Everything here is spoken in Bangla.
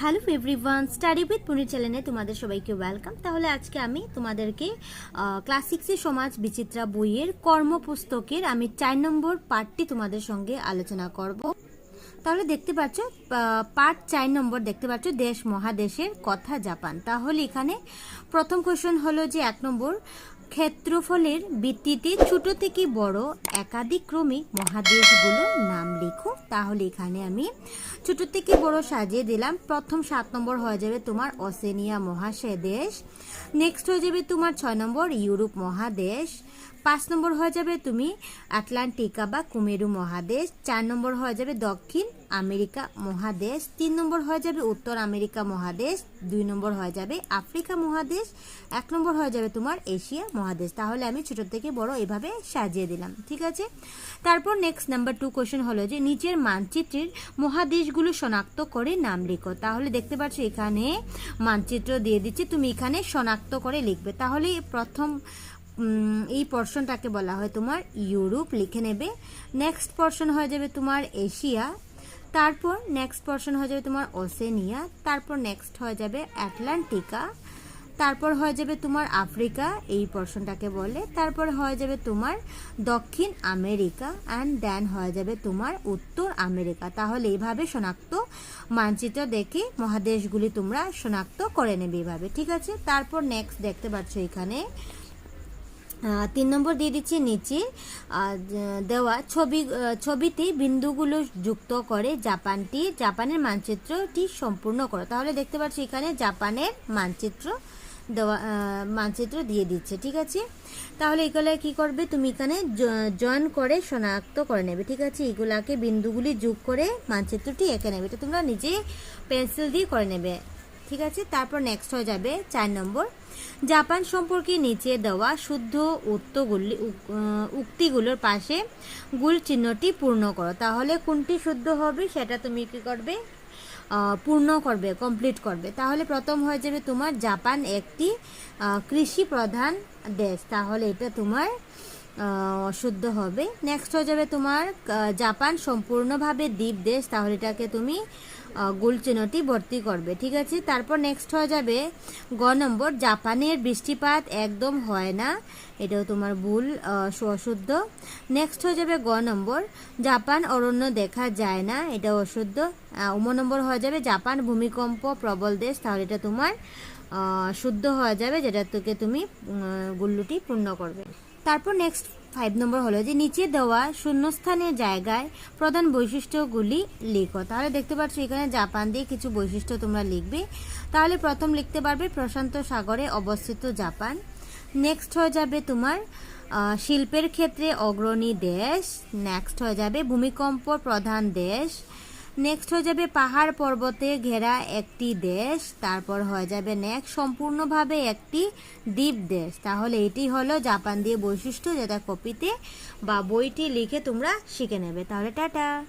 হ্যালো এভরিওয়ান স্টাডি উইথ পুনির চ্যানেলে তোমাদের সবাইকে ওয়েলকাম তাহলে আজকে আমি তোমাদেরকে ক্লাস সিক্সের সমাজ বিচিত্রা বইয়ের কর্মপুস্তকের আমি চার নম্বর পার্টটি তোমাদের সঙ্গে আলোচনা করব। তাহলে দেখতে পাচ্ছ পার্ট চার নম্বর দেখতে পাচ্ছ, দেশ মহাদেশের কথা জাপান। তাহলে এখানে প্রথম কোয়েশন হলো যে এক নম্বর ক্ষেত্রফলের ভিত্তিতে ছোট থেকে বড় একাধিক ক্রমে মহাদেশগুলোর নাম লিখো। তাহলে এখানে আমি ছোট থেকে বড় সাজিয়ে দিলাম। প্রথম সাত নম্বর হয়ে যাবে তোমার অসেনিয়া মহাশয় দেশ নেক্সট হয়ে যাবে তোমার ছয় নম্বর ইউরোপ মহাদেশ। পাঁচ নম্বর হয়ে যাবে তুমি আটলান্টিকা বা কুমেরু মহাদেশ। চার নম্বর হয়ে যাবে দক্ষিণ আমেরিকা মহাদেশ, তিন নম্বর হয়ে যাবে উত্তর আমেরিকা মহাদেশ, দুই নম্বর হয়ে যাবে আফ্রিকা মহাদেশ, এক নম্বর হয়ে যাবে তোমার এশিয়া মহাদেশ। তাহলে আমি ছোট থেকে বড় এভাবে সাজিয়ে দিলাম, ঠিক আছে? তারপর নেক্সট নাম্বার টু কোয়েশন হলো যে, নিচের মানচিত্রের মহাদেশগুলো শনাক্ত করে নাম লিখো। তাহলে দেখতে পাচ্ছ এখানে মানচিত্র দিয়ে দিচ্ছে, তুমি এখানে শনাক্ত করে লিখবে। তাহলে প্রথম এই পর্শনটাকে বলা হয় তোমার ইউরোপ, লিখে নেবে। নেক্সট পর্শন হয়ে যাবে তোমার এশিয়া তারপর নেক্সট পর্শন হয়ে যাবে তোমার ওসেনিয়া তারপর নেক্সট হয়ে যাবে অ্যাটলান্টিকা তারপর হয়ে যাবে তোমার আফ্রিকা এই পর্শনটাকে বলে। তারপর হয়ে যাবে তোমার দক্ষিণ আমেরিকা অ্যান্ড দেন হয়ে যাবে তোমার উত্তর আমেরিকা। তাহলে এইভাবে শনাক্ত মানচিত্র দেখে মহাদেশগুলি তোমরা শনাক্ত করে নেবে এইভাবে ঠিক আছে? তারপর নেক্সট দেখতে পাচ্ছ এখানে তিন নম্বর দিয়ে দিচ্ছি নিচে। দেওয়া ছবি ছবিতে বিন্দুগুলো যুক্ত করে জাপানটি, জাপানের মানচিত্রটি সম্পূর্ণ করো। তাহলে দেখতে পাচ্ছি এখানে জাপানের মানচিত্র দেওয়া মানচিত্র দিয়ে দিচ্ছে, ঠিক আছে? তাহলে এগুলো কি করবে? তুমি এখানে জয়েন করে শনাক্ত করে নেবে, ঠিক আছে? এগুলাকে বিন্দুগুলি যোগ করে মানচিত্রটি এঁকে নেবে। এটা তোমরা নিজে পেন্সিল দিয়ে করে নেবে। ঠিক আছে? তারপর নেক্সট হয়ে যাবে চার নম্বর। জাপান সম্পর্কে নিচে দেওয়া শুদ্ধ উত্তগুলি উক- উক্তিগুলোর পাশে গুল চিহ্নটি পূর্ণ করো। তাহলে কোনটি শুদ্ধ হবে সেটা তুমি কি করবে? পূর্ণ করবে কমপ্লিট করবে। তাহলে প্রথম হয়ে যাবে তোমার জাপান একটি কৃষি প্রধান দেশ। তাহলে এটা তোমার আহ, অশুদ্ধ হবে। নেক্সট হয়ে যাবে তোমার জাপান সম্পূর্ণভাবে দ্বীপ দেশ। তাহলে এটাকে তুমি গোল চিহ্নটি ভর্তি করবে, ঠিক আছে? তারপর নেক্সট হয়ে যাবে গ নম্বর, জাপানের বৃষ্টিপাত একদম হয় না, এটাও তোমার ভুল অশুদ্ধ নেক্সট হয়ে যাবে গ নম্বর, জাপান অরণ্য দেখা যায় না, এটাও অশুদ্ধ। উম, নম্বর হয়ে যাবে জাপান ভূমিকম্প প্রবল দেশ, তাহলে এটা তোমার শুদ্ধ হয়ে যাবে, যেটা থেকে তুমি গুল্লুটি পূর্ণ করবে। তারপর নেক্সট ফাইভ নম্বর হলো যে নিচে দেওয়া শূন্যস্থানের জায়গায় প্রধান বৈশিষ্ট্যগুলি লেখো। তাহলে দেখতে পাচ্ছ এখানে জাপান দিয়ে কিছু বৈশিষ্ট্য তোমরা লিখবে। তাহলে প্রথম লিখতে পারবে প্রশান্ত সাগরে অবস্থিত জাপান। নেক্সট হয়ে যাবে তোমার শিল্পের ক্ষেত্রে অগ্রণী দেশ। নেক্সট হয়ে যাবে ভূমিকম্প প্রধান দেশ। নেক্সট হয়ে যাবে পাহাড় পর্বতে ঘেরা একটি দেশ, তারপর হয়ে যাবে নেক্সট সম্পূর্ণভাবে একটি দ্বীপ দেশ। তাহলে এটি হলো জাপান দিয়ে বৈশিষ্ট্য, যেটা কপিতে বা বইটি লিখে তোমরা শিখে নেবে। তাহলে টাটা!